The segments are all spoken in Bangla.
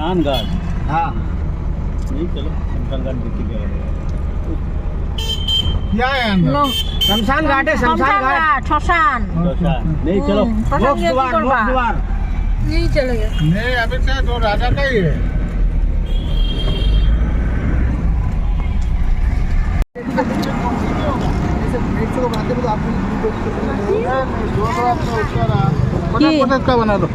कान गार्ड हाँ। नहीं चलो शमशान घाट देखते क्या क्या है अंदर? शमशान घाट है शमशान घाट। शमशान। नहीं हम्म, चलो मुख्य द्वार मुख्य द्वार। नहीं चलेगा। नहीं अभी क्या तो राजा का ही है। तो बनाते तो आपको दो बड़ा अपना उसका बना दो।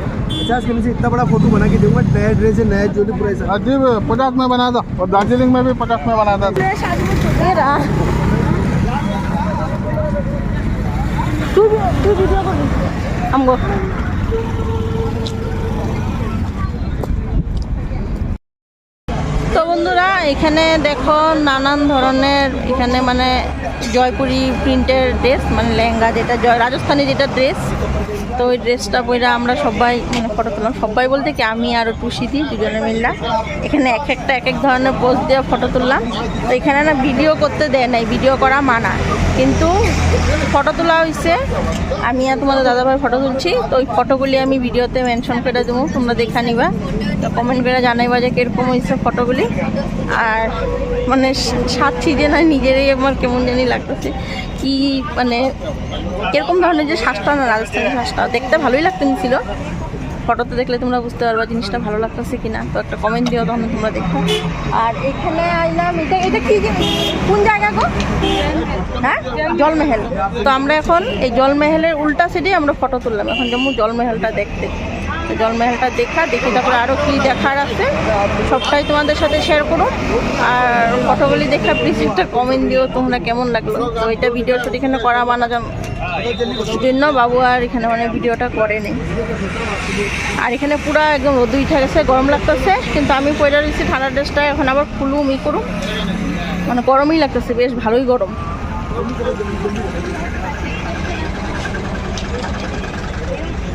पचास किलो से इतना बड़ा फोटो बना के दूंगा नया ड्रेस है नया ज्वेलरी पूरा ऐसा अजीब पचास में बना दो और दार्जिलिंग में भी पचास में बना दो এরা তুই তুই ভিডিও করবি আমগো তো বন্ধুরা এখানে দেখো নানান ধরনের এখানে মানে জয়পুরি প্রিন্টের ড্রেস মানে লেহেঙ্গা যেটা, জয় রাজস্থানি যেটা ড্রেস, তো ওই ড্রেসটা পরে আমরা সবাই মানে ফটো তুললাম। সবাই বলতে কি, আমি আর টুসি দিই দুজনে মিললাম এখানে এক একটা, এক এক ধরনের পোজ দিয়ে ফটো তুললাম। তো এখানে না ভিডিও করতে দেয় নাই, ভিডিও করা মানা। কিন্তু ফটো তোলা হয়েছে আমি আর তোমাদের দাদাভাই ফটো তুলছি। তো ওই ফটোগুলি আমি ভিডিওতে মেনশন করে দেবো, তোমরা দেখা নিবা। তো কমেন্ট করে জানাইবা যে কীরকম হয়েছে ফটোগুলি। আর মানে সাচ্ছি যে না নিজেরই আমার কেমন জানি লাগতেছে। কি মানে কীরকম ধরনের যে শ্বাসটা না রাজস্থানী শ্বাসটা, দেখতে ভালোই লাগতেছিল। ফটোতে দেখলে তোমরা বুঝতে পারবা জিনিসটা ভালো লাগতেছে কিনা। তো একটা কমেন্ট দিও তখন তোমরা দেখো। আর এখানে আইলাম, এটা এটা কি কোন জায়গা গো? হ্যাঁ? জলমহল। তো আমরা এখন এই জলমহলের উল্টা সাইডে আমরা ফটো তুললাম। এখন যেমন জলমহলটা দেখতে। জলমহলটা দেখা, দেখি তারপরে আরও কী দেখার আছে। সবটাই তোমাদের সাথে শেয়ার করো। আর ফটোগুলি দেখা প্লিজ একটা কমেন্ট দিও, তোমরা কেমন লাগল? তো এটা ভিডিও শুট এখানে করা বানা জন্য। বাবু আর এখানে মানে ভিডিওটা করে নেই আর এখানে পুরো একদম রোদ উঠে গরম লাগতেছে। কিন্তু আমি পয়লা রয়েছি ঠান্ডা ড্রেসটা, এখন আবার খুলুম ই করুম। মানে গরমই লাগতেছে, বেশ ভালোই গরম তো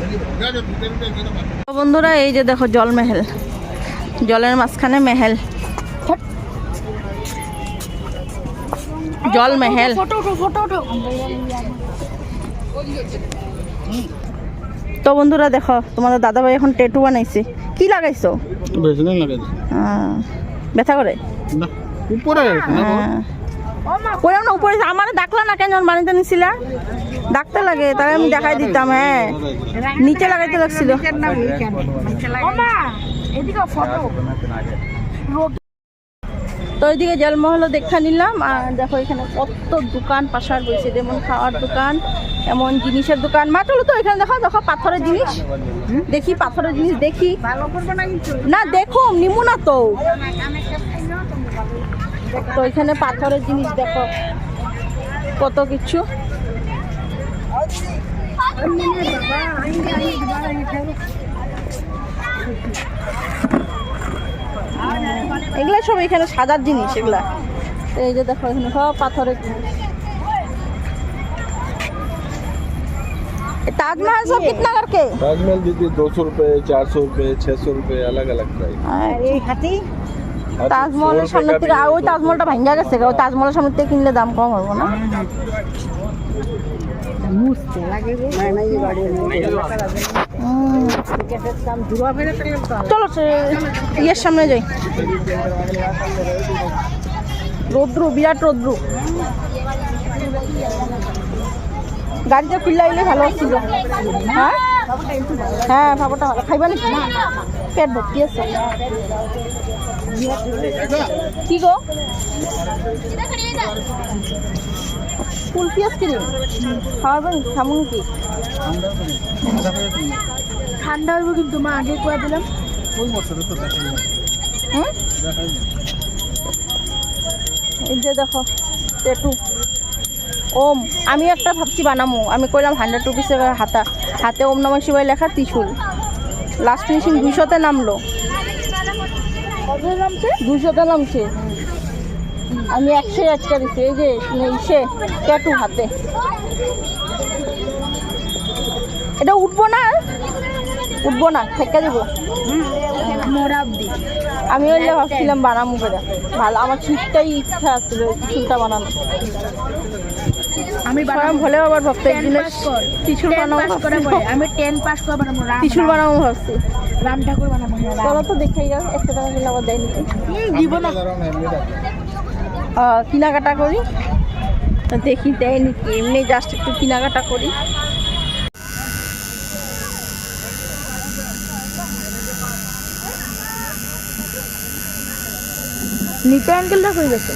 বন্ধুরা এই যে দেখো জল মেহেল। জলের মাঝখানে মেহেল। জল মেহেল। তো বন্ধুরা দেখো তোমাদের দাদাভাই এখন টেটু বানাইছে। কি লাগাইছো? ভেসলিন ব্যথা করে? উপরে হ্যাঁ। আমার ডাকলা না কেন? বানাইতে নিছিলা? ডাকতে লাগে তাই আমি দেখাই দিতাম হ্যাঁ। নিচে লাগাইতে লাগছিল। তো ওইদিকে জলমহলও দেখা নিলাম আর দেখো এখানে কত দোকান পাশার বইছে যেমন খাওয়ার দোকান এমন জিনিসের দোকান। মা চলো তো এখানে দেখো দেখো পাথরের জিনিস। দেখি পাথরের জিনিস দেখি। না দেখো নিমু না তো। তো এখানে পাথরের জিনিস দেখো কত কিছু। এগুলা সব এখানে সাজার জিনিস এগুলা তো এই যে দেখো এখানে সব পাথরের জিনিস ये ताजमहल सब कितना करके ताजमहल दीदी दो सौ रुपये चार सौ रुपये छः सौ रुपये अलग अलग प्राइस তাজমহলের সামনে থেকে আর ওই তাজমহলটা ভাঙ্গা গেছে গো। ওই তাজমহলের সামনে থেকে কিনলে দাম কম হবে না হুম। চলো ইয়ের সামনে যাই। রৌদ্র, বিরাট রৌদ্র। গাড়িতে খুললে আইলে ভালো ছিল। হ্যাঁ? হ্যাঁ ভাবটা ভালো। খাইবা নাকি? পেট ভর্তি আছে। কি গো? ফুল পিঁয়াজ কিনি খাওয়াবেন কেমন কি ঠান্ডা হইব কিন্তু মা আগে করে দিলাম। এই যে দেখো টেটু ওম আমি একটা ভাবছি বানামো। আমি কইলাম হান্ড্রেড রুপিসের হাতা। হাতে ওম নমঃ শিবায় লেখা ত্রিশুল। লাস্ট ফিনিশিং দুইশোতে নামলো। দুইশোতে নামছে। আমি একশো আজকে দিচ্ছি এই যে ইসে ট্যাটু হাতে। এটা উঠবো না? উঠবো না থেকে দেবো। আমি ওইলে ভাবছিলাম বানামো করে। ভালো আমার শীতটাই ইচ্ছা আছিল চুলটা বানানো। আমি বানাম হলেও আবার ভাবতে একদিনে বানাবো ভাবছি। আমি টেন পাস করে বানাবো বানাবো ভাবছি। রাম ঠাকুর বানাবো। চলো তো দেখে যাও একটা টাকা দিলে আবার দেয় দিব না। কেনাকাটা করি। দেখি দেয় নাকি এমনি জাস্ট একটু কেনাকাটা করি। নিচে আঙ্কেলটা কই গেছে?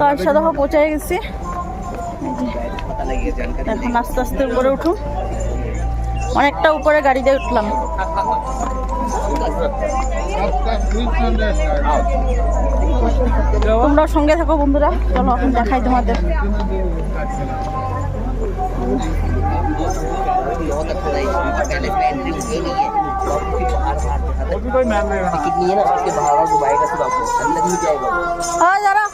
তার সাথে পৌঁছে গেছি। এখন আস্তে আস্তে উপরে উঠুন। অনেকটা উপরে গাড়িতে উঠলাম। তোমরাও সঙ্গে থাকো বন্ধুরা চলো এখন দেখাই তোমাদের। कितनी है ना उसके भावा घुमाएगा सब आपको अंदर ही जाएगा हाँ जरा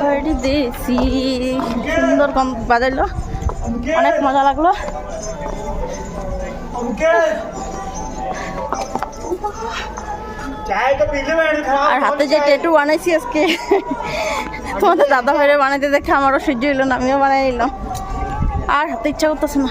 পরদেশি সুন্দর কম বাজাইলো। অনেক মজা লাগল। আর হাতে যে টেটু বানাইছি আজকে, তোমাদের দাদা ভাইরে বানাইতে দেখে আমারও সহ্য হইল না, আমিও বানাই নিলাম। আর হাতে ইচ্ছা করতেছে না।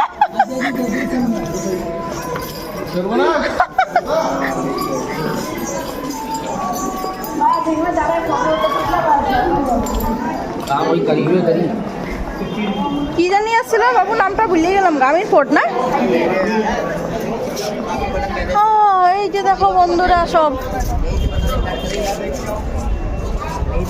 কি জানি আসছিল বাবু, নামটা ভুলে গেলাম গ্রামীণ ফোর্ট না? এই যে দেখো বন্ধুরা সব। এই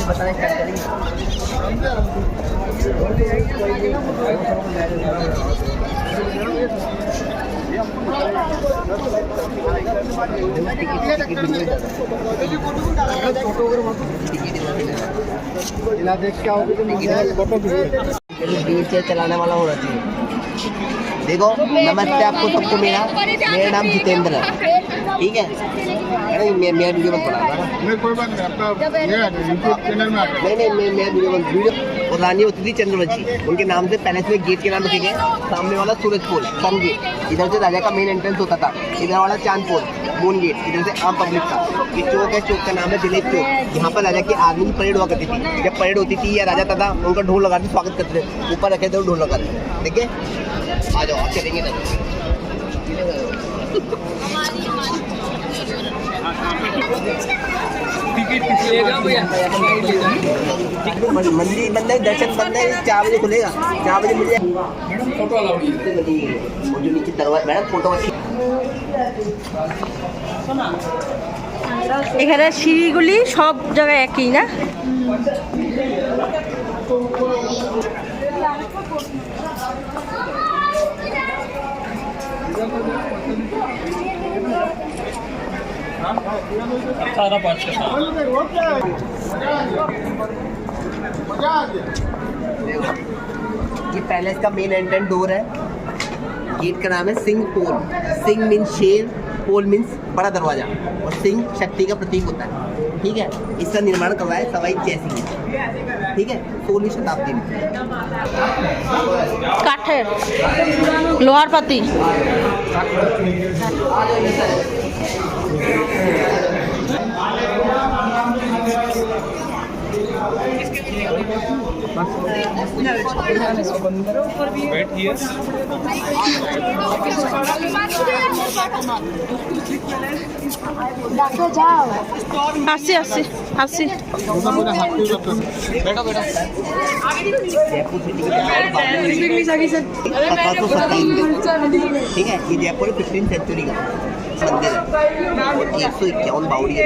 चलाने वाला होना चाहिए देखो नमस्ते आपको सबको मेरा। मेरा नाम जितेंद्र है। ठीक है? अरे मैं मैं वीडियो मत बनाना। नहीं कोई बात नहीं आपका ये चैनल में नहीं नहीं मैं मैं वीडियो मत वीडियो और रानी होती थी चंद्रवंशी, उनके नाम से पैलेस में गेट के नाम रखे गए। सामने वाला सूरज पोल सन गेट। इधर से राजा का मेन एंट्रेंस होता था। इधर वाला चाँद पोल मून गेट इधर से आम पब्लिक था। ये चौक है, चौक का नाम है दिलीप चौक। यहाँ पर राजा की आर्मी की परेड हुआ करती थी। जब परेड होती थी या राजा तथा उनका ढोल लगाते, स्वागत करते थे। ऊपर रखे थे ढोल लगाते ठीक है आ जाओ, आप चलेंगे ना। मंदिर बंद है दर्शन बंद है चार बजे खुलेगा चार बजे मिल फोटो वो जो नीचे दरवाजा मैडम फोटो अच्छी এখানে সিঁড়িগুলি সব জায়গায় একই না अठारह पाँच के ये पैलेस का मेन एंट्रेंस डोर है। गेट का नाम है सिंह पोल सिंह मीन्स शेर पोल मीन्स बड़ा दरवाज़ा। और सिंह शक्ति का प्रतीक होता है। ठीक है? इसका निर्माण करवाया सवाई जैसी। ने ठीक है? सोलहवीं शताब्दी में। काठे लोहारपति লোহার পাতি ডাক্তার যাও আসছি আসছি আসছি पूरा पूरा हाथ पे करते जयपुर सिटी की सत्रह सौ सत्ताईस में ठीक है ये जयपुर फिफ्टीन सेंचुरी का एक सौ इक्यावन बाउड़ी है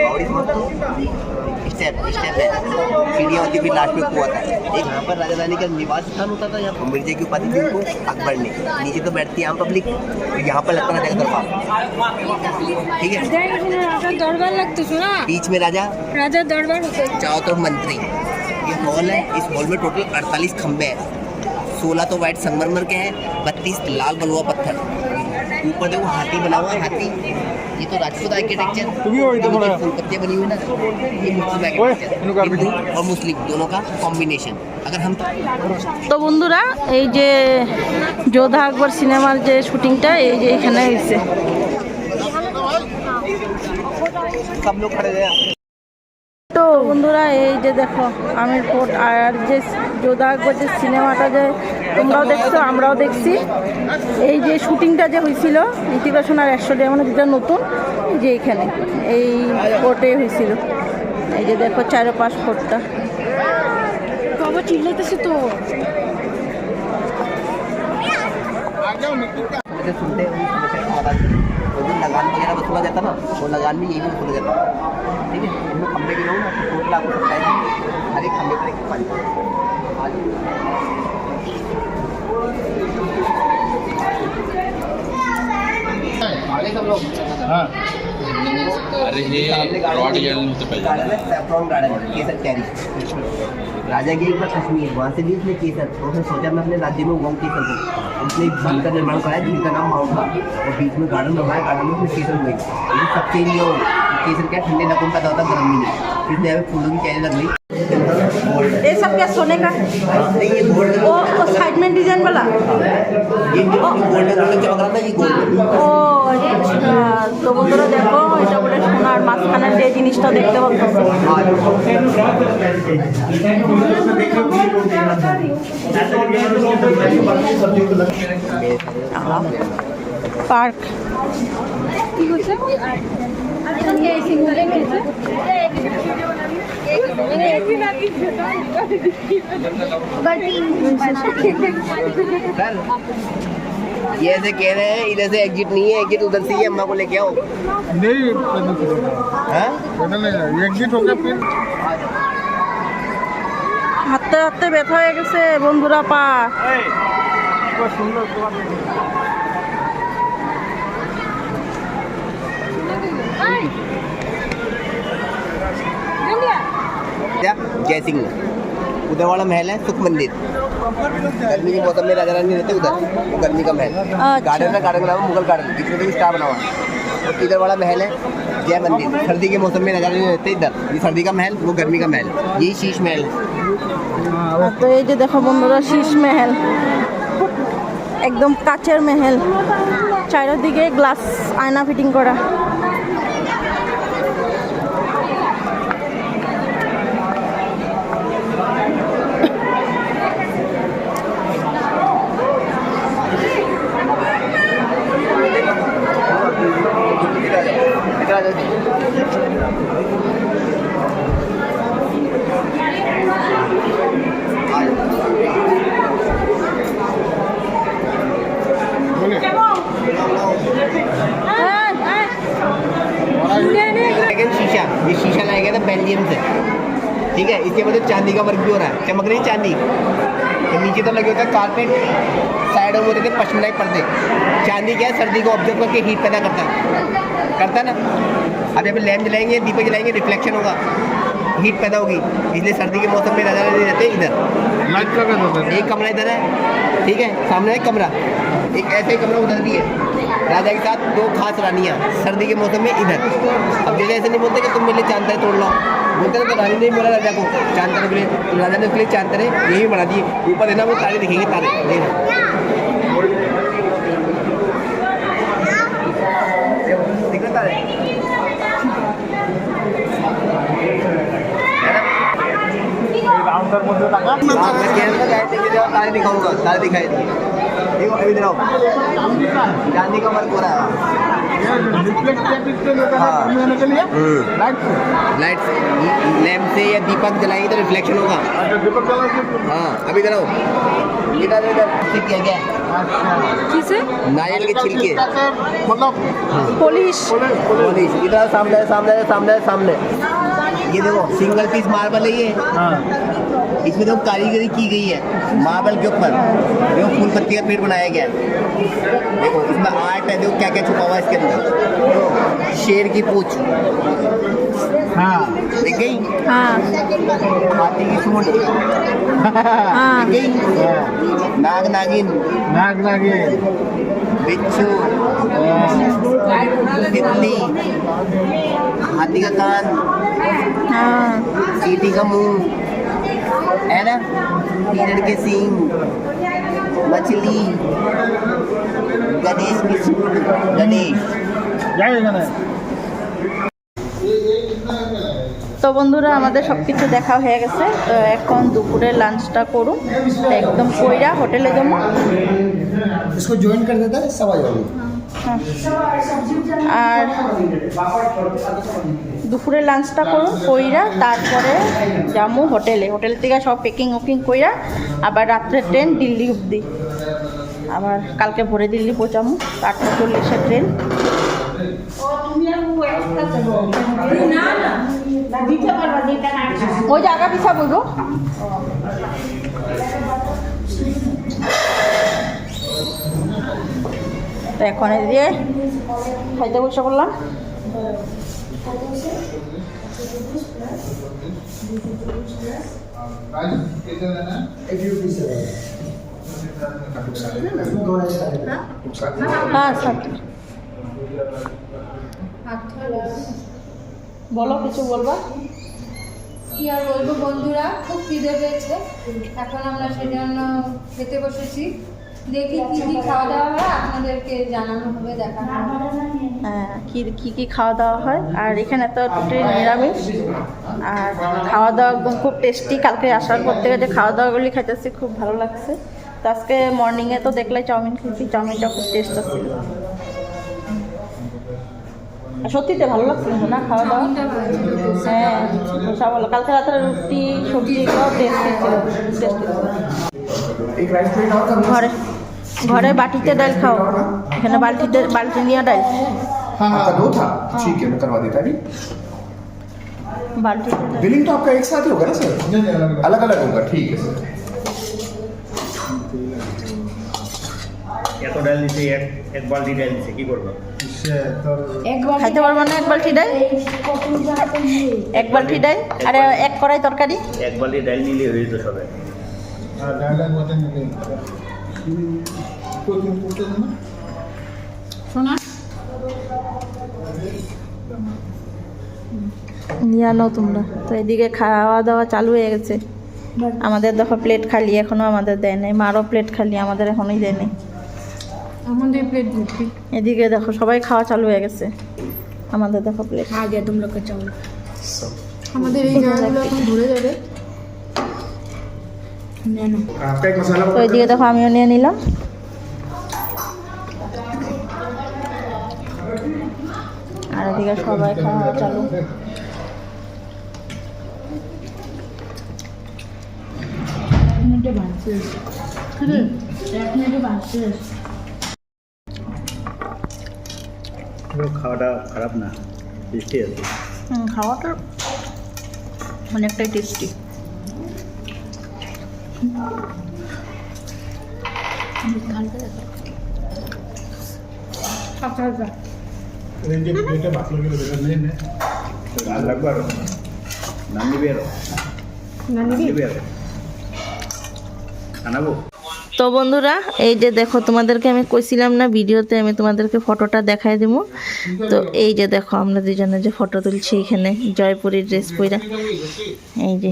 लास्ट में कुआ था एक यहाँ पर राजधानी का निवास स्थान होता था यहाँ मिर्जे की उपाधि थी उनको अकबर ने नीचे तो बैठती है आम पब्लिक यहाँ पर लगता राजा का दरबार ठीक है दरबार बीच में राजा राजा दरबार चारों तरफ़ मंत्री ये हॉल है इस हॉल में टोटल अड़तालीस खम्बे हैं सोलह तो व्हाइट संगमरमर के हैं बत्तीस लाल बलुआ पत्थर ऊपर देखो हाथी बना हुआ है हाथी ये तो राजपूत आर्किटेक्चर फूलपत्तियां बनी हुई ना ये मुस्लिम आर्किटेक्चर हिंदू और मुस्लिम दोनों का कॉम्बिनेशन अगर हम তো বন্ধুরা এই যে যোধা আকবর সিনেমার যে শুটিংটা এই যে এখানে হয়েছে सब लोग खड़े हैं তো বন্ধুরা এই যে দেখো আমির ফোর্ট আর যে যোধা আকবর যে সিনেমাটা যে তোমরাও দেখছো আমরাও দেখছি এই যে শুটিংটা যে হয়েছিল ঋতিক রোশন আর একশো মানে যেটা নতুন এই যে এখানে এই ফোর্টে হয়েছিল এই যে দেখো চারোপাশ ফোর্টটা বাবা চিল্লাইতেছে তো आ जाओ निकल के जैसे सुनते हैं वही सुनते हैं आवाज़ वो जो लगान वगैरह वसूला जाता ना वो लगान भी यही भी वसूला जाता ठीक है हम लोग खंबे गिनाओ ना तो टोटल आपको सत्ताईस हर एक खंबे पर एक पानी हाँ। अरे रॉड गॅलन होतं पाहिजे सैफ्रॉन गार्डन केसर कैरी राजा गए एक बार कश्मीर वहाँ से भी उसने केसर तो उसने सोचा मैं अपने राज्य में उगाऊँ केसर को उसने एक झील का निर्माण कराया झील का नाम माउंट था। और बीच में गार्डन बनवाया गार्डन में उसने केसर हुई लेकिन सबसे नहीं हो केसर क्या ठंडे इलाकों में पैदा होता गर्मी में। फिर फूलों की कैरी लग गई। ये सब क्या सोने का नहीं ये गोल्ड वो वो साइड में डिजाइन वाला ये गोल्डन गोल्डन चमक रहा था ये गोल्ड ও আচ্ছা তো বন্ধুরা দেখো এটা বলে সোনার মাঝখানের যে জিনিসটা দেখতে পাচ্ছি পার্ক কি হচ্ছে এই সিঙ্গেলে গেছে ये ऐसे कह रहे हैं इधर से एग्जिट नहीं है एग्जिट उधर से ही है, अम्मा को लेके आओ नहीं पैदल चलेगा हाँ पैदल नहीं जाएगा एग्जिट हो गया फिर হাঁটতে হাঁটতে ব্যথা হয়ে গেছে বন্ধুরা পা क्या जय सिंह उधर वाला महल है सुख मंदिर गर्मी के मौसम में राजा रानी रहते उधर वो गर्मी का महल अच्छा। गार्डन है गार्डन का नाम है मुगल गार्डन जिसमें भी स्टार बना हुआ है और इधर वाला महल है जय मंदिर सर्दी के मौसम में नज़ारे नहीं रहते इधर ये सर्दी का महल वो गर्मी का महल यही शीश महल है আর তো এই যে দেখো বন্ধুরা শীষ মেহেল একদম কাচের মেহেল চারিদিকে গ্লাস আয়না ফিটিং করা का वर्क भी हो रहा है। चमक रही चांदी? तो नीचे तो लगे होता है कारपेट साइडों में होते थे पश्चिमी पर्दे। चांदी क्या है? सर्दी को ऑब्ज़र्व करके हीट पैदा करता है। करता है ना? अब यहाँ पे लैम्प जलाएँगे दीपक जलाएँगे रिफ्लेक्शन होगा। हीट पैदा होगी। इसलिए सर्दी के मौसम में नज़ारे नहीं रहते इधर। Light sir? एक कमरा इधर है ठीक है? सामने एक कमरा। एक ऐसे ही कमरा उधर भी है। राजा के साथ दो खास रानियाँ सर्दी के मौसम में इधर। अब जैसे ऐसे नहीं बोलते कि तुम मेरे लिए चाँद है तोड़ लो। बोलते तो रानी ने बोला राजा को चांदता के लिए। तो राजा ने उसके लिए चाँद यही बना दिए। ऊपर है ना वो तारे दिखेंगे तारे। देना मुझे तो तारे दिखाऊँगा तारे दिखाई दिए। अभी इधर आओ गांधी का वर्क हो। रहा है लाइट से। से या दीपक जलाएँगे तो रिफ्लेक्शन होगा। दीपक हाँ अभी इधर आओ इधर इधर किया? गया किसे? नारियल के छिलके। मतलब हाँ। पॉलिश पॉलिश इधर सामने सामने सामने सामने। ये देखो सिंगल पीस मार्बल है ये। हाँ। इसमें जो कारीगरी की गई है मार्बल के ऊपर। जो फूल पत्ती का पेड़ बनाया गया है। देखो इसमें आर्ट है देखो क्या क्या छुपा हुआ है इसके अंदर। शेर की पूछ। हाँ दिख गई? हाँ। हाथी की सूंड। हाँ। दिख गई? नाग नागिन। नाग नागिन। बिच्छू। हाँ। तितली। हाथी का कान। हाँ। सीटी का मुँह। है ना हिरण के सींग मछली गणेश की सूंड गणेश जाएगा ना তো বন্ধুরা আমাদের সব কিছু দেখা হয়ে গেছে তো এখন দুপুরে লাঞ্চটা করুন তো একদম কইরা হোটেলে যাবো इसको ज्वाइन कर देता है सब आ जाओगे আর দুপুরে লাঞ্চটা করুন কইরা তারপরে যাব হোটেলে। হোটেল থেকে সব পেকিং উকিং কইরা আবার রাত্রে ট্রেন দিল্লি অবধি আবার কালকে ভোরে দিল্লি পৌঁছাবো আটটা চল্লিশের ট্রেন ওই জায়গা পিছা বলব এখন দিয়ে খাইতে বসে বললাম হ্যাঁ, বলো, কিছু বলবা? কি আর বলব বন্ধুরা, খুব খিদে পেয়েছে। এখন আমরা সেই জন্য খেতে বসেছি। দেখি কি কি খাওয়া দাওয়া হয় আপনাদেরকে জানানো হবে হবে। হ্যাঁ কী কী কী খাওয়া দাওয়া হয়? আর এখানে তো টোটালি নিরামিষ। আর খাওয়া দাওয়া একদম খুব টেস্টি কালকে আসার পর থেকে যে খাওয়া দাওয়াগুলি খাইতেছি খুব ভালো লাগছে। তো আজকে মর্নিংয়ে তো দেখলে চাউমিন খেয়েছি। চাউমিনটা খুব টেস্ট আর সত্যিতে ভালো লাগছে কিন্তু না খাওয়া দাওয়া হ্যাঁ সব কালকে রাতে রুটি সবজি এগুলো টেস্টি ছিল টেস্টি ঘরে ঘরে বাটিতে ডাল খাও এখানে বালতিতে বালতি নিয়ে ডাল हाँ हाँ दो था ठीक है मैं करवा देता अभी বালতিতে ডাল। बिलिंग तो आपका एक साथ ही होगा ना सर नहीं नहीं अलग अलग अलग अलग होगा ठीक है सर এত ডাল দিছে এক এক বালতি ডাল দিছে কি করবো इससे तो খাইতে পারবো না এক বালতি ডাল এক বালতি ডাল আর এক কড়াই তরকারি এক বালতি ডাল নিলে হয়ে যেত সবাই তো এদিকে খাওয়া দাওয়া চালু হয়ে গেছে। আমাদের দেখো প্লেট খালি এখনও আমাদের দেয় নাই। মারও প্লেট খালি আমাদের এখনই দেয় নাই। এদিকে দেখো সবাই খাওয়া চালু হয়ে গেছে। আমাদের দেখো প্লেট আগে তোমরা আমাদের এই জায়গাগুলো এখন ঘুরে যাবে। তো এদিকে দেখো আমিও নিয়ে নিলাম। আর এদিকে সবাই খাওয়া চালু খাওয়াটা খারাপ না টেস্টি আছে। খাওয়াটা অনেকটাই টেস্টি আনাবো? তো বন্ধুরা এই যে দেখো তোমাদেরকে আমি কইছিলাম না ভিডিওতে আমি তোমাদেরকে ফটোটা দেখাই দেবো তো এই যে দেখো আমরা দুজনে যে ফটো তুলছি এখানে জয়পুরের ড্রেস পইরা। এই যে।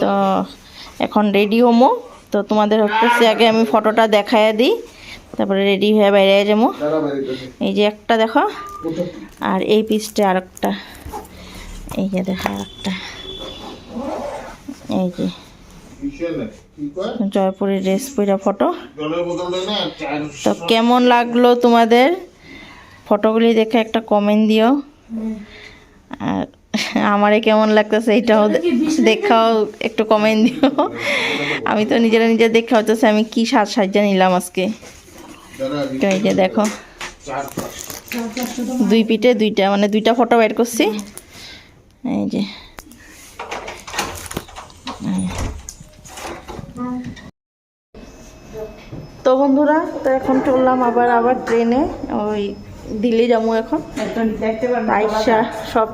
তো এখন রেডি হমো। তো তোমাদের হচ্ছে আগে আমি ফটোটা দেখাইয়া দিই। তারপরে রেডি হয়ে বাইরে যাব এই যে একটা দেখো। আর এই পিসটা আর একটা এই যে দেখো আর একটা এই যে। জয়পুরের ড্রেস পইরা ফটো তো কেমন লাগল তোমাদের? ফটোগুলি দেখে একটা কমেন্ট দিও। আর আমারে কেমন লাগতেছে এটাও দেখাও একটু কমেন্ট দিও। আমি তো নিজেরা নিজে দেখা হতেছে আমি কি সাজ সাজ্জা নিলাম আজকে। তো এই যে দেখো দুই পিঠে দুইটা মানে দুইটা ফটো বের করছি। এই যে। তো বন্ধুরা তো এখন চললাম আবার আবার ট্রেনে ওই দিল্লি যাব এখন। সব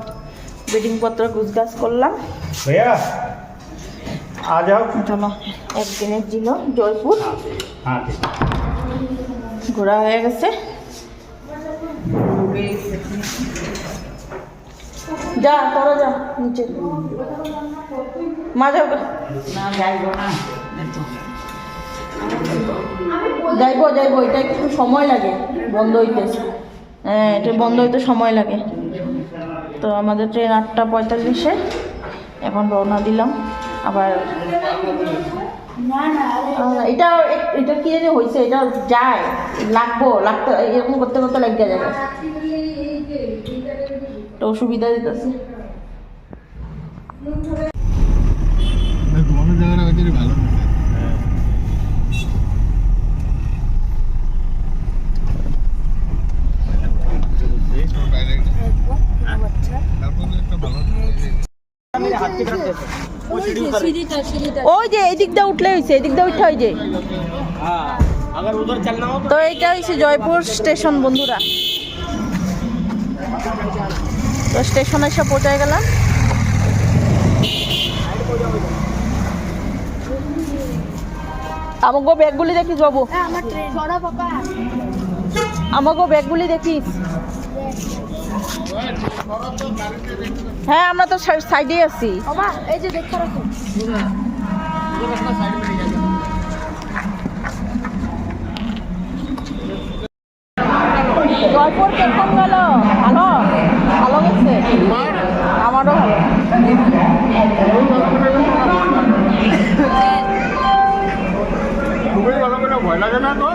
বেডিংপত্র গুছগাছ করলাম। চলো। একদিনের ছিল জয়পুর। হ্যাঁ ঘোরা হয়ে গেছে। যা তোরা যা নিচে। মা যাও। যাইবো যাইবো এটা একটু সময় লাগে বন্ধ হইতে হ্যাঁ এটা বন্ধ হইতে সময় লাগে। তো আমাদের ট্রেন আটটা পঁয়তাল্লিশে। এখন রওনা দিলাম। আবার এটা এটা কি জানি হয়েছে এটা যায়। লাগবো, লাগতে এরকম করতে করতে লাগিয়ে যাবে তো অসুবিধা দিতেছে। ভালো ওই যে হয়েছে উঠে যে। তো হয়েছে জয়পুর স্টেশন, বন্ধুরা। তো স্টেশনে এসে পৌঁছায় গেলাম। আমাকে ব্যাগগুলি দেখিস বাবু আমাকে ব্যাগগুলি দেখিস। হ্যাঁ আমরা তো সাইডে আছি। এই যে দেখতে রাখো। জয়পুর কেমন গেল? ভালো? ভালো গেছে? আমারও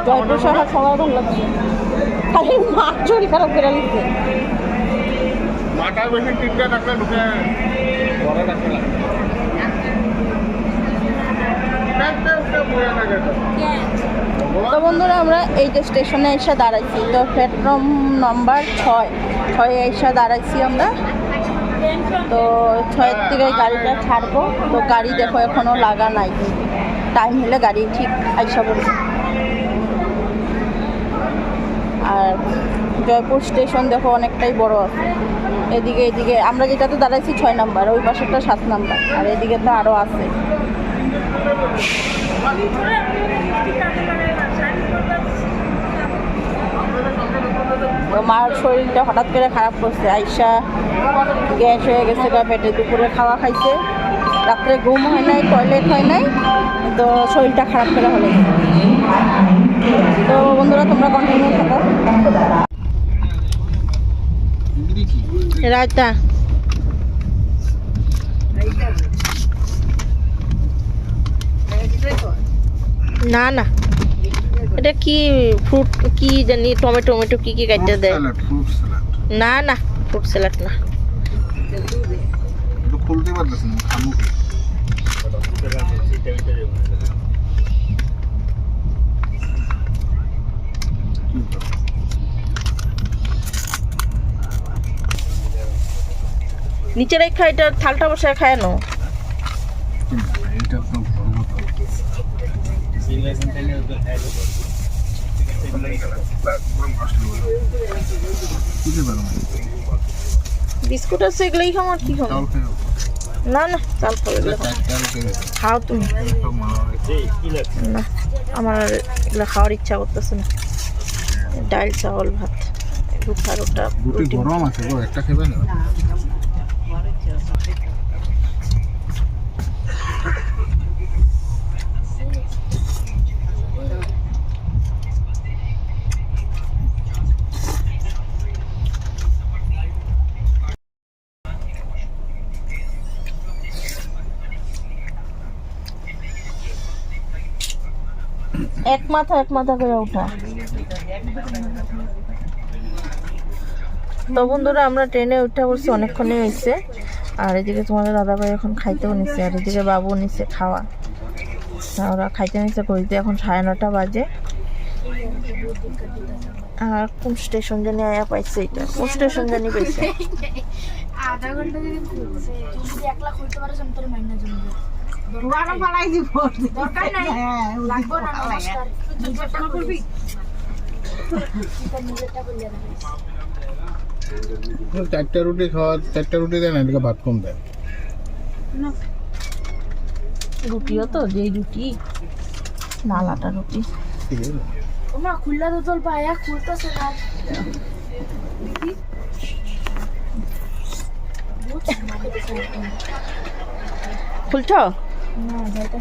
জয়পুর শহর সবাই ভালো লাগছে খালি মাঠ চুরি খারাপ করে নিচ্ছে। বেশি তিনটা ঢুকে থাকে তো। বন্ধুরা আমরা এই যে স্টেশনে এসে দাঁড়াইছি। তো প্ল্যাটফর্ম নাম্বার ছয়। ছয়ে এসে দাঁড়াইছি আমরা। তো ছয়ের থেকে গাড়িটা ছাড়বো। তো গাড়ি দেখো এখনও লাগা নাই। টাইম হলে গাড়ি ঠিক আইসা পড়বে। আর জয়পুর স্টেশন দেখো অনেকটাই বড় আছে। এদিকে এদিকে, আমরা যেটাতে দাঁড়াইছি ছয় নাম্বার, ওই পাশেরটা সাত নাম্বার, আর এদিকে তো আরও আছে। মার শরীরটা হঠাৎ করে খারাপ করছে, আইসা গ্যাস হয়ে গেছে বা পেটে দুপুরে খাওয়া খাইছে। রাত্রে ঘুম হয় নাই টয়লেট হয় নাই, তো শরীরটা খারাপ করে হলে। তো বন্ধুরা, তোমরা কন্টিনিউ থাকো। রায়তা না না এটা কি ফ্রুট কি জানি টমেটো টমেটো কি কি কাটতে দেয় স্যালাড ফ্রুট স্যালাড না না ফ্রুট স্যালাড না একটু খুলতে পারতেছেন না খামু কি? কি ব্যাপার? নিচে রেখা এটা থালটা বসে খায় নো। বিস্কুট আছে এগুলোই খাও আর কি খাও না না চাল খাও এগুলো খাও। তুমি। না আমার এগুলো খাওয়ার ইচ্ছা করতেছে না। ডাল চাউল ভাত রুটি রুটি গরম আছে একটা খেবে না? এক মাথা এক মাথা করে ওঠা। তো বন্ধুরা আমরা ট্রেনে উঠা পড়ছি অনেকক্ষণই হয়েছে। আর এদিকে তোমাদের দাদাভাই এখন খাইতেও নিছে আর এদিকে বাবু নিছে খাওয়া। তা ওরা খাইতে নিছে করিতে এখন সাড়ে নটা বাজে। আর কোন স্টেশন জানি আয়া পাইছে এটা। কোন স্টেশন জানি পাইছে। আধা ঘণ্টা যদি খুলছে যদি এক লাখ হইতে পারে তোর মাইনা জমবে দরকার নাই। লাগবে না নমস্কার। নিজেরটা করবি? চারটা রুটি খাওয়া চারটা রুটি দেয় না এদিকে ভাত কম দেয়। রুটিও তো যেই রুটি নালাটা রুটি। ওমা খুললা তো তোর পায়া খুলতেছে না খুলছ? না যাইতেছে